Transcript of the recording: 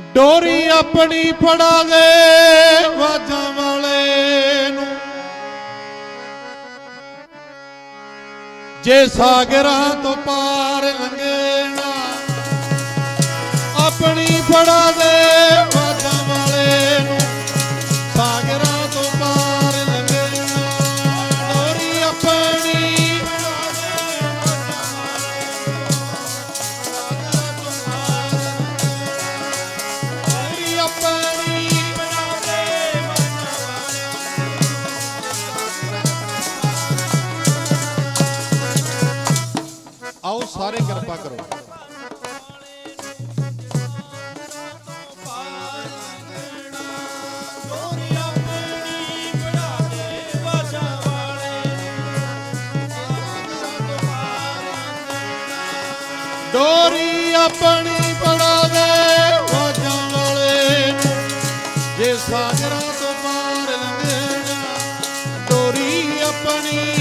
ਡੋਰੀ ਆਪਣੀ ਫੜਾ ਦੇ ਵਾਜਾਂ ਵਾਲੇ ਨੂੰ। ਜੇ ਸਾਗਰਾਂ ਤੋਂ ਪਾਰ ਸਾਰੇ ਕਿਰਪਾ ਕਰੋ। ਡੋਰੀ ਆਪਣੀ ਬਣਾ ਦੇ ਵਾਜਾਂ ਵਾਲੇ ਜੇ ਸਾਗਰਾਂ ਤੋਂ ਪਾਰ ਲੰਘਣਾ ਡੋਰੀ ਆਪਣੀ